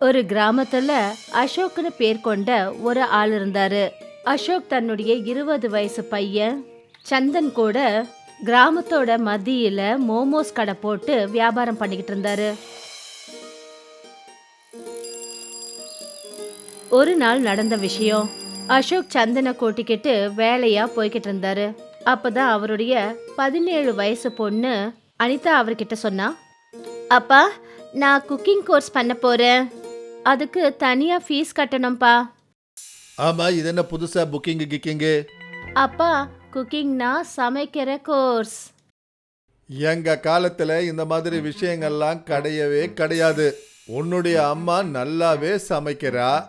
ஒரு கிராமத்துல அசோக்னு பேர் கொண்ட ஒரு ஆள் இருந்தாரு. அசோக் தன்னுடைய இருபது வயசு பையன். சந்தன் கூட கிராமத்தோட மத்தியில மோமோஸ் கடை போட்டு வியாபாரம் பண்ணிக்கிட்டு இருந்தாரு. ஒரு நாள் நடந்த விஷயம். அசோக் சந்தனை கூட்டிக்கிட்டு வேலையா போய்கிட்டு இருந்தாரு. அப்பதான் அவருடைய பதினேழு வயசு பொண்ணு அனிதா அவர்கிட்ட சொன்னா அப்பா நான் குக்கிங் கோர்ஸ் பண்ண போறேன். அதுக்கு தனியா ஃபீஸ் கட்டணும்ப்பா ஆமா இது என்ன புதுசா புக்கிங்கு கிக்கிங்கு அப்பா குக்கிங்னா சமைக்கிற கோர்ஸ் எங்க காலத்துல இந்த மாதிரி விஷயங்கள்லாம் கிடையவே கிடையாது. உன்னுடைய அம்மா நல்லாவே சமைக்கிறா.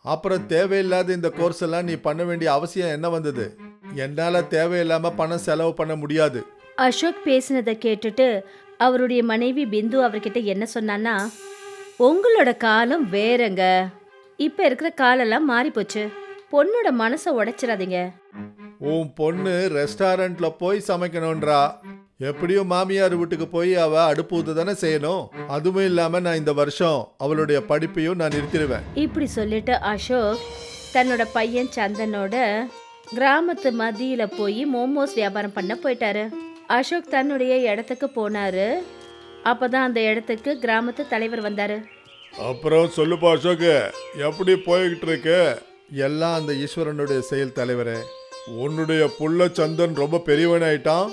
அப்புறம் தேவையில்லாத இந்த கோர்ஸ் எல்லாம் நீ பண்ண வேண்டிய அவசியம் என்ன வந்தது? என்னால தேவையில்லாம பணம் செலவு பண்ண முடியாது. அசோக் பேசினதை கேட்டுட்டு அவருடைய மனைவி பிந்து அவர்கிட்ட என்ன சொன்னான்னா உங்களோட காலம் வேறங்க. இப்ப இருக்கிற காலெல்லாம் மாறி போச்சு பொண்ணோட மனசை உடைச்சிடாதீங்க. உன் பொண்ணு ரெஸ்டாரண்ட்ல போய் சமைக்கணும்ன்றா. எப்படியும் மாமியார் வீட்டுக்கு போய் அவ அடுப்பு ஊத்து தானே செய்யணும். அதுவும் இல்லாம நான் இந்த வருஷம் அவளுடைய படிப்பையும் நான் நிறுத்திடுவேன். இப்படி சொல்லிட்டு அசோக் தன்னோட பையன் சந்தனோட கிராமத்து மத்தியில போய் மோமோஸ் வியாபாரம் பண்ண போயிட்டாரு. அசோக் தன்னுடைய இடத்துக்கு போனாரு. அப்போ தான் அந்த இடத்துக்கு கிராமத்து தலைவர் வந்தார். அப்புறம் சொல்லுப்பா அசோக் எப்படி போய்கிட்டு இருக்கு? எல்லாம் அந்த ஈஸ்வரனுடைய செயல் தலைவரே. உன்னுடைய புள்ள சந்தன் ரொம்ப பெரியவனாயிட்டான்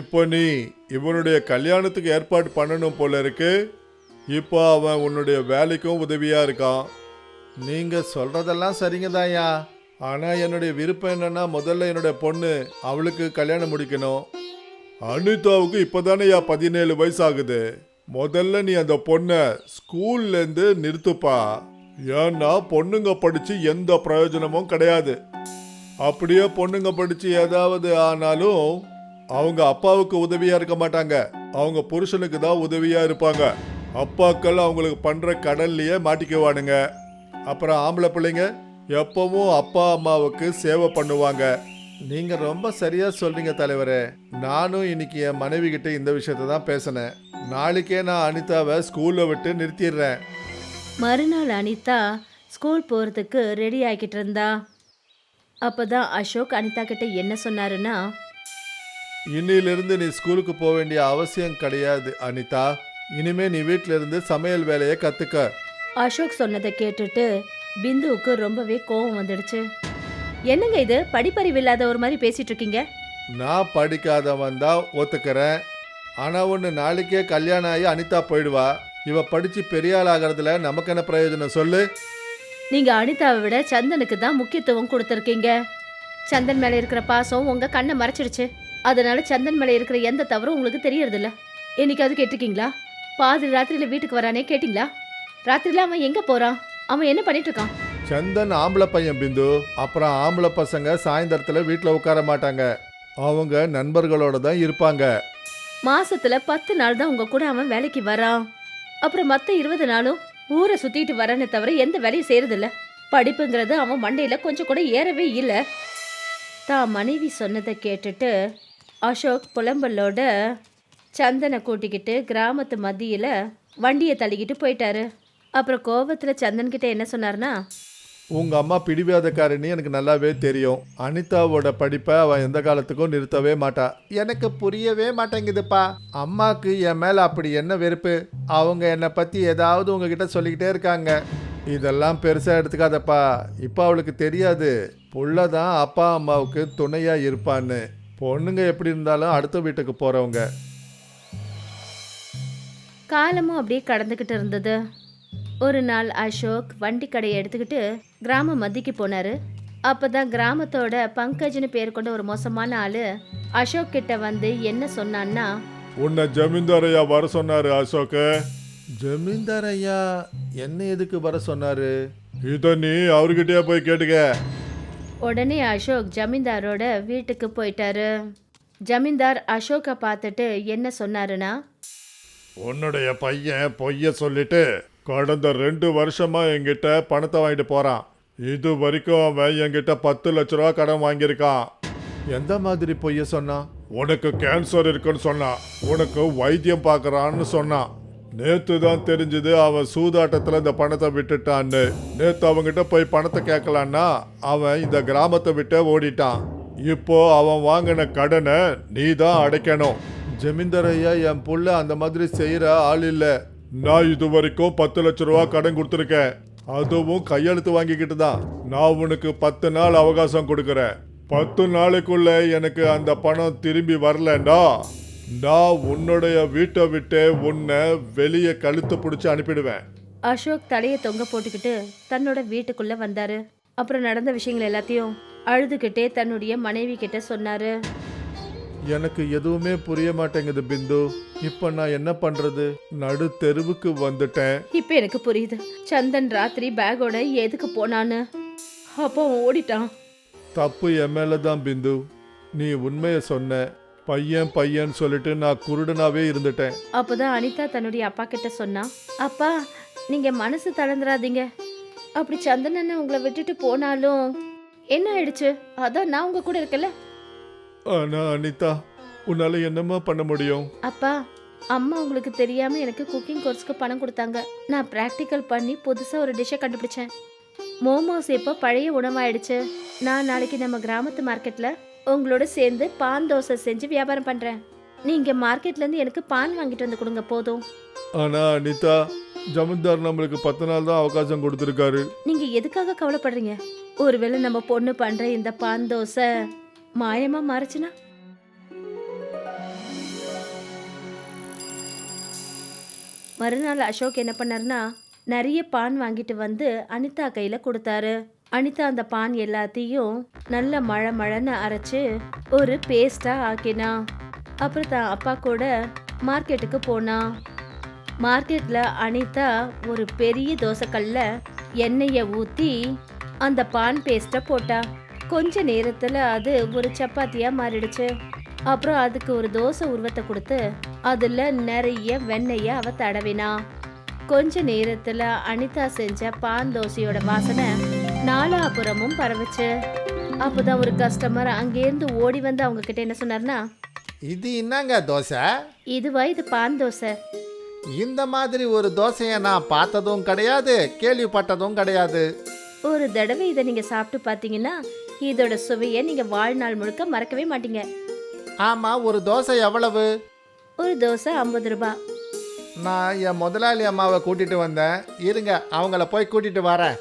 இப்போ நீ இவனுடைய கல்யாணத்துக்கு ஏற்பாடு பண்ணணும் போல இருக்கு. இப்போ அவன் உன்னுடைய வேலைக்கும் உதவியா இருக்கான். நீங்க சொல்றதெல்லாம் சரிங்க தான்யா. ஆனா என்னுடைய விருப்பம் என்னன்னா முதல்ல என்னுடைய பொண்ணு அவளுக்கு கல்யாணம் முடிக்கணும். அனிதாவுக்கு இப்போதானேயா பதினேழு வயசு ஆகுது முதல்ல நீ அந்த பொண்ணை ஸ்கூல்லேருந்து நிறுத்துப்பா. ஏன்னா பொண்ணுங்க படிச்சு எந்த பிரயோஜனமும் கிடையாது. அப்படியே பொண்ணுங்க படிச்சு ஏதாவது ஆனாலும் அவங்க அப்பாவுக்கு உதவியா இருக்க மாட்டாங்க. அவங்க புருஷனுக்கு தான் உதவியா இருப்பாங்க. அப்பாக்கள் அவங்களுக்கு பண்ற கடல்லையே மாட்டிக்குவானுங்க. அப்புறம் ஆம்பளை பிள்ளைங்க எப்பவும் அப்பா அம்மாவுக்கு சேவை பண்ணுவாங்க. நீங்க ரொம்ப சரியா சொல்றீங்க தலைவரே. நானும் இன்னைக்கு என் மனைவி கிட்ட இந்த விஷயத்த தான் பேசினேன். நாளைக்கே நான் அனிதாவை ஸ்கூல்ல விட்டு நிறுத்திடுறேன். மறுநாள் அனிதா ஸ்கூல் போகிறதுக்கு ரெடி ஆகிக்கிட்டு இருந்தா. அப்பதான் அசோக் அனிதா கிட்ட என்ன சொன்னாருன்னா இன்னிலிருந்து நீ ஸ்கூலுக்கு போக வேண்டிய அவசியம் கிடையாது அனிதா. இனிமே நீ வீட்ல இருந்து சமையல் வேலையை கத்துக்க. அசோக் சொன்னதை கேட்டுட்டு பிந்துவுக்கு ரொம்பவே கோவம் வந்துடுச்சு. என்னங்க இது? படிப்பறிவு இல்லாத ஒரு மாதிரி பேசிட்டு இருக்கீங்க நான் படிக்காதவன் தான் ஒத்துக்கிறேன். ஆனா ஒன்று நாளைக்கே கல்யாணம் ஆகி அனிதா போயிடுவா. இவ படிச்சு பெரிய ஆள் ஆகிறதுல நமக்கு என்ன பிரயோஜனம் சொல்லு? நீங்க அனிதாவை விட சந்தனுக்கு தான் முக்கியத்துவம் கொடுத்துருக்கீங்க. சந்தன் மேல இருக்கிற பாசம் உங்க கண்ணை மறைச்சிடுச்சு. அதனால சந்தன் மேல இருக்கிற எந்த தவறும் உங்களுக்கு தெரியறதில்ல. என்னைக்காவது கேட்டிருக்கீங்களா? பாதி ராத்திரியில வீட்டுக்கு வரானே கேட்டிங்களா? ராத்திரியில அவன் எங்க போறான்? அவன் என்ன பண்ணிட்டு இருக்கான்? சந்தன் ஆம்பளை பையன் பிந்து. அப்புறம் ஆம்பளை பசங்க சாயந்தரத்துல வீட்டில் உட்கார மாட்டாங்க. அவங்க நண்பர்களோட தான் இருப்பாங்க. மாசத்துல பத்து நாள் தான் உங்க கூட அவன் வேலைக்கு வரான். அப்புறம் மத்த இருபது நாளும் ஊரை சுத்திட்டு வரானே தவிர எந்த வேலையும் செய்யறதில்ல படிப்புங்கிறது அவன் மண்டையில கொஞ்சம் கூட ஏறவே இல்ல. தான் மனைவி சொன்னதை கேட்டுட்டு அசோக் புலம்பலோட சந்தனை கூட்டிக்கிட்டு கிராமத்து மத்தியில வண்டியை தள்ளிக்கிட்டு போயிட்டாரு. அப்புறம் கோவத்துல சந்தன்கிட்ட என்ன சொன்னார்னா உங்கள் அம்மா பிடிவாதக்காரன்னு எனக்கு நல்லாவே தெரியும். அனிதாவோட படிப்பை அவன் எந்த காலத்துக்கும் நிறுத்தவே மாட்டா. எனக்கு புரியவே மாட்டேங்குதுப்பா. அம்மாவுக்கு என் மேலே அப்படி என்ன வெறுப்பு? அவங்க என்னை பற்றி ஏதாவது உங்ககிட்ட சொல்லிக்கிட்டே இருக்காங்க. இதெல்லாம் பெருசாக எடுத்துக்காதப்பா. இப்போ அவளுக்கு தெரியாது. புள்ள தான் அப்பா அம்மாவுக்கு துணையாக இருப்பான்னு. பொண்ணுங்க எப்படி இருந்தாலும் அடுத்த வீட்டுக்கு போகிறவங்க காலமும் அப்படியே கடந்துக்கிட்டு இருந்தது. ஒரு நாள் அசோக் வண்டி கடையை எடுத்துக்கிட்டு கிராம மத்திக்கு போனாரு. அப்பதான் கிராமத்தோட பங்கஜ்னு பேர் கொண்ட ஒரு மோசமான ஆளு அசோக் கிட்ட வந்து என்ன சொன்னான்னா உன்னை ஜமீன்தார் ஐயா வர சொன்னாரு அசோக் ஜமீன்தார் ஐயா என்ன எதுக்கு வர சொன்னாரு? இத நீ அவர்கிட்டயே போய் கேட்டுக்க. உடனே அசோக் ஜமீன்தாரோட வீட்டுக்கு போயிட்டாரு. ஜமீன்தார் அசோக்கை பார்த்துட்டு என்ன சொன்னாருன்னா உன்னுடைய பையன் பொய்ய சொல்லிட்டு கடந்த ரெண்டு வருஷமா என்கிட்ட பணத்தை வாங்கிட்டு போறான். இது வரைக்கும் அவன் என்கிட்ட பத்து லட்ச ரூபா கடன் வாங்கியிருக்கான். எந்த மாதிரி பொய்ய சொன்னான்? உனக்கு கேன்சர் இருக்குன்னு சொன்னான். உனக்கு வைத்தியம் பார்க்கறான்னு சொன்னான். நேத்து தான் தெரிஞ்சது அவன் சூதாட்டத்துல இந்த பணத்தை விட்டுட்டான்னு. நேத்து அவங்கிட்ட போய் பணத்தை கேட்கலான்னா அவன் இந்த கிராமத்தை விட்டு ஓடிட்டான். இப்போ அவன் வாங்கின கடனை நீ தான் அடைக்கணும். ஜமீன்தார் ஐயா என் புள்ள அந்த மாதிரி செய்யற ஆள் இல்ல. நான் இது வரைக்கும் பத்து லட்ச ரூபா கடன் கொடுத்துருக்கேன். அதுவும் கையெழுத்து வாங்கிக்கிட்டு தான் நான் உனக்கு பத்து நாள் அவகாசம் கொடுக்குறேன். பத்து நாளைக்குள்ள எனக்கு அந்த பணம் திரும்பி வரலண்டா நான் உன்னுடைய வீட்டை விட்டு உன்னை வெளியே கழுத்து பிடிச்சி அனுப்பிடுவேன். அசோக் தலையை தொங்க போட்டுக்கிட்டு தன்னோட வீட்டுக்குள்ள வந்தாரு. அப்புறம் நடந்த விஷயங்கள் எல்லாத்தையும் அழுதுகிட்டே தன்னுடைய மனைவி கிட்ட சொன்னாரு. எனக்கு எதுவுமே புரிய மாட்டேங்குது பிந்து. இப்ப நான் என்ன பண்றது? நடு தெருவுக்கு வந்துட்டேன். இப்ப எனக்கு புரியுது. சந்தன் ராத்திரி பேக்கோட எதுக்கு போனான்னு. அப்போ அவன் ஓடிட்டான். தப்பு என் மேல தான் பிந்து. நீ உண்மையை சொன்ன. பையன் பையன் சொல்லிட்டு நான் குருடனாவே இருந்துட்டேன். அப்போதான் அனிதா தன்னுடைய அப்பா கிட்ட சொன்னா அப்பா நீங்க மனசு தளர்ந்துடாதீங்க அப்படி சந்தன் அண்ணன் உங்களை விட்டுட்டு போனாலும் என்ன ஆயிடுச்சு? அதான் நான் உங்க கூட இருக்கல ஆனா அனிதா உன்னால என்னம்மா பண்ண முடியும்? அப்பா அம்மா உங்களுக்கு தெரியாம எனக்கு குக்கிங் கோர்ஸ்க்கு பணம் கொடுத்தாங்க. நான் ப்ராக்டிக்கல் பண்ணி புதுசா ஒரு டிஷ்ஷை கண்டுபிடிச்சேன். மோமோஸ் இப்போ பழைய உணவாயிடுச்சு? நான் நாளைக்கு நம்ம கிராமத்து மார்க்கெட்ல உங்களோட சேர்ந்து பான் தோசை செஞ்சு வியாபாரம் பண்றேன். நீங்க மார்க்கெட்ல இருந்து எனக்கு பான் வாங்கிட்டு வந்து கொடுங்க போதும். ஆனா அனிதா ஜமீன்தார் நம்மளுக்கு பத்து நாள் தான் அவகாசம் கொடுத்துருக்காரு. நீங்க எதுக்காக கவலைப்படுறீங்க? ஒருவேளை நம்ம பொண்ணு பண்ற இந்த பான் தோசை மாயமா மாறுச்சுன்னா மறுநாள் அசோக் என்ன பண்ணாருன்னா நிறைய பான் வாங்கிட்டு வந்து அனிதா கையில கொடுத்தாரு அனிதா அந்த பான் எல்லாத்தையும் நல்ல மழை மழைன்னு அரைச்சு ஒரு பேஸ்டா ஆக்கினா அப்புறம் தான் அப்பா கூட மார்க்கெட்டுக்கு போனா மார்க்கெட்ல அனிதா ஒரு பெரிய தோசைக்கல்ல எண்ணெயை ஊத்தி அந்த பான் பேஸ்ட்டை போட்டா கொஞ்ச நேரத்துல அது ஒரு சப்பாத்தியா மாறிடுச்சு. அப்புறம் அதுக்கு ஒரு தோசை உருவத்தை கொடுத்து அதுல நிறைய வெண்ணெய அவ தடவினா. கொஞ்ச நேரத்துல அனிதா செஞ்ச பான் தோசையோட வாசனை நாலாபுறமும் பரவுச்சு. அப்போதான் ஒரு கஸ்டமர் அங்கேருந்து ஓடி வந்து அவங்க கிட்ட என்ன சொன்னார்னா இது என்னங்க தோசை? இதுவா இது பான் தோசை. இந்த மாதிரி ஒரு தோசையை நான் பார்த்ததும் கிடையாது கேள்விப்பட்டதும் கிடையாது. ஒரு தடவை இதை நீங்க சாப்பிட்டு பார்த்தீங்கன்னா இதோட சுவையை நீங்க வாழ்நாள் முழுக்க மறக்கவே மாட்டீங்க. ஆமா ஒரு தோசை எவ்வளவு? ஒரு தோசை ஐம்பது ரூபாய் நான் என் முதலாளி அம்மாவை கூட்டிட்டு வந்தேன். இருங்க அவங்கள போய் கூட்டிட்டு வரேன்.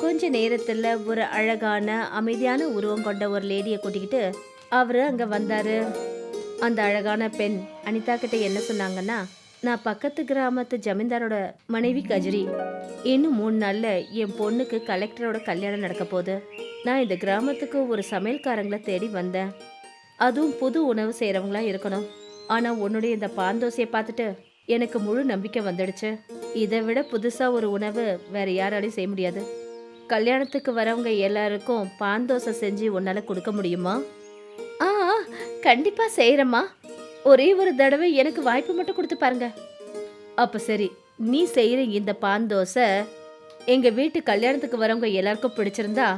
கொஞ்ச நேரத்துல ஒரு அழகான அமைதியான உருவம் கொண்ட ஒரு லேடியை கூட்டிக்கிட்டு அவரு அங்க வந்தாரு. அந்த அழகான பெண் அனிதா கிட்ட என்ன சொன்னாங்கன்னா நான் பக்கத்து கிராமத்து ஜமீன்தாரோட மனைவி கஜரி. இன்னும் மூணு நாளில் என் பொண்ணுக்கு கலெக்டரோட கல்யாணம் நடக்க போகுது. நான் இந்த கிராமத்துக்கு ஒரு சமையல்காரங்களை தேடி வந்தேன். அதுவும் புது உணவு செய்கிறவங்களா இருக்கணும். ஆனால் உன்னுடைய இந்த பாந்தோசையை பார்த்துட்டு எனக்கு முழு நம்பிக்கை வந்துடுச்சு. இதை விட புதுசாக ஒரு உணவு வேற யாராலையும் செய்ய முடியாது. கல்யாணத்துக்கு வரவங்க எல்லாருக்கும் பாந்தோசை செஞ்சு உன்னால் கொடுக்க முடியுமா? ஆ கண்டிப்பாக செய்கிறேம்மா ஒரே ஒரு தடவை எனக்கு வாய்ப்பு மட்டும் கொடுத்து பாருங்க. அப்ப சரி நீ செய்யற இந்த பான் தோசை எங்க வீட்டு கல்யாணத்துக்கு வரவங்க எல்லாருக்கும் பிடிச்சிருந்தா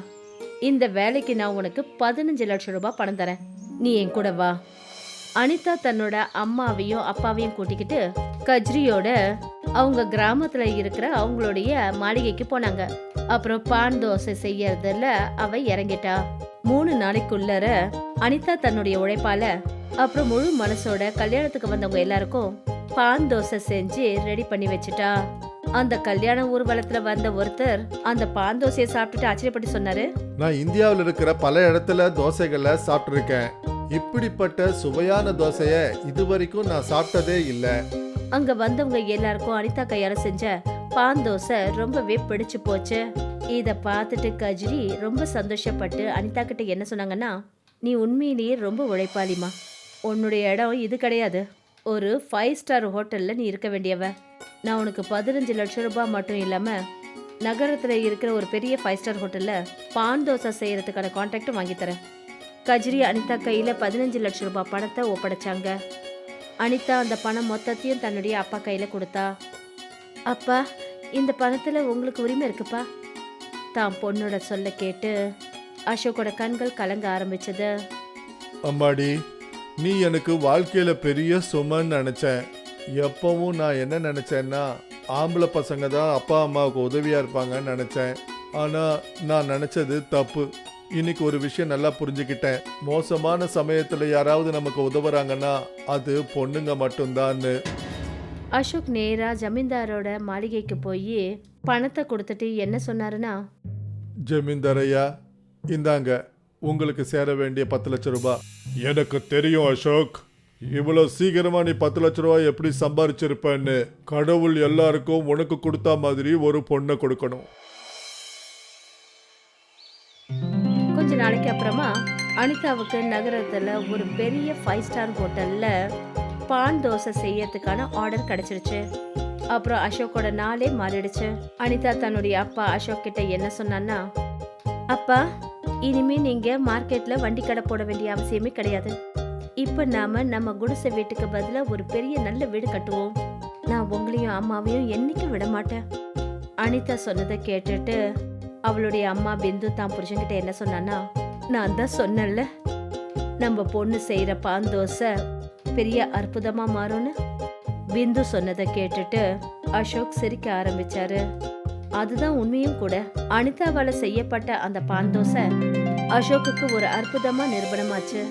இந்த வேலைக்கு நான் உனக்கு பதினஞ்சு லட்சம் ரூபாய் பணம் தரேன். நீ என் கூட வா. அனிதா தன்னோட அம்மாவையும் அப்பாவையும் கூட்டிக்கிட்டு கஜ்ரியோட அவங்க கிராமத்துல இருக்கிற அவங்களுடைய மாளிகைக்கு போனாங்க. அப்புறம் பான் தோசை செய்யறதுல அவ இறங்கிட்டா. மூணு நாளைக்குள்ளர அனிதா தன்னுடைய உழைப்பால அப்புறம் முழு மனசோட கல்யாணத்துக்கு வந்தவங்க எல்லாருக்கும் பான் தோசை செஞ்சு ரெடி பண்ணி வச்சுட்டா. அந்த கல்யாண ஊர்வலத்துல வந்த ஒருத்தர் அந்த பான் தோசையை சாப்பிட்டுட்டு ஆச்சரியப்பட்டு சொன்னாரு. நான் இந்தியாவில் இருக்கிற பல இடத்துல தோசைகளை சாப்பிட்ருக்கேன் இப்படிப்பட்ட சுவையான தோசையை இது வரைக்கும் நான் சாப்பிட்டதே இல்லை. அங்க வந்தவங்க எல்லாருக்கும் அனிதா கையால செஞ்ச பான் தோசை ரொம்பவே பிடிச்சு போச்சு. இதை பார்த்துட்டு கஜ்ரி ரொம்ப சந்தோஷப்பட்டு அனிதா கிட்ட என்ன சொன்னாங்கன்னா நீ உண்மையிலேயே ரொம்ப உழைப்பாளிமா உன்னுடைய இடம் இது கிடையாது. ஒரு ஃபைவ் ஸ்டார் ஹோட்டலில் நீ இருக்க வேண்டியவ. நான் உனக்கு பதினஞ்சு லட்சம் ரூபாய் மட்டும் இல்லாமல் நகரத்தில் இருக்கிற ஒரு பெரிய ஃபைவ் ஸ்டார் ஹோட்டலில் பான் தோசை செய்கிறதுக்கான கான்ட்ராக்டும் வாங்கித்தரேன் கஜ்ரி அனிதா கையில் பதினஞ்சு லட்சம் ரூபாய் பணத்தை ஒப்படைச்சாங்க. அனிதா அந்த பணம் மொத்தத்தையும் தன்னுடைய அப்பா கையில் கொடுத்தா. அப்பா இந்த பணத்தில் உங்களுக்கு உரிமை இருக்குப்பா. தான் பொண்ணோட சொல்ல கேட்டு அசோக்கோட கண்கள் கலங்க ஆரம்பிச்சது. அம்மாடி நீ எனக்கு வாழ்க்கையில பெரிய சுமன்னு நினைச்சேன். எப்பவும் நான் என்ன நினைச்சேன்னா ஆம்பளை பசங்க தான் அப்பா அம்மாவுக்கு உதவியா இருப்பாங்கன்னு நினைச்சேன். ஆனா நான் நினைச்சது தப்பு. இன்னைக்கு ஒரு விஷயம் நல்லா புரிஞ்சுக்கிட்டேன். மோசமான சமயத்துல யாராவது நமக்கு உதவுறாங்கன்னா அது பொண்ணுங்க மட்டும்தான்னு. அசோக் நேரா ஜமீன்தாரோட மாளிகைக்கு போய் பணத்தை கொடுத்துட்டு என்ன சொன்னாருன்னா? ஜமீன்தார் ஐயா இந்தாங்க உங்களுக்கு சேர வேண்டிய பத்து லட்ச ரூபாய் எனக்கு தெரியும் அசோக். இவ்வளோ சீக்கிரமா நீ பத்து லட்ச ரூபாய் எப்படி சம்பாரிச்சிருப்பேன்னு கடவுள் எல்லாருக்கும் உனக்கு கொடுத்தா மாதிரி ஒரு பொண்ணை கொடுக்கணும். கொஞ்ச நாளைக்கு அப்புறமா அனிதாவுக்கு நகரத்துல ஒரு பெரிய ஃபைவ் ஸ்டார் ஹோட்டல்ல பான் தோசை செய்யறதுக்கான ஆர்டர் கிடைச்சிருச்சு. அப்புறம் அசோக்கோட நாளே மாறிடுச்சு. அனிதா தன்னுடைய அப்பா அசோக் கிட்ட என்ன சொன்னான்னா அப்பா இனிமே நீங்க மார்க்கெட்ல வண்டி கடை போட வேண்டிய அவசியமே கிடையாது. இப்ப நாம நம்ம குடிசை வீட்டுக்கு பதிலா ஒரு பெரிய நல்ல வீடு கட்டுவோம். நான் உங்களையும் அம்மாவையும் என்னைக்கும் விட மாட்டேன். அனிதா சொன்னதை கேட்டுட்டு அவளுடைய அம்மா பிந்து தான் புருஷன்கிட்ட என்ன சொன்னான்னா நான் தான் சொன்னேன்ல நம்ம பொண்ணு செய்யற பான் தோசை பெரிய அற்புதமா மாறும்னு? பிந்து சொன்னதை கேட்டுட்டு அசோக் சிரிக்க ஆரம்பிச்சாரு. அதுதான் உண்மையும் கூட. அனிதாவால செய்யப்பட்ட அந்த பான் தோசை அசோக்குக்கு ஒரு அற்புதமா நிரூபணமாச்சு.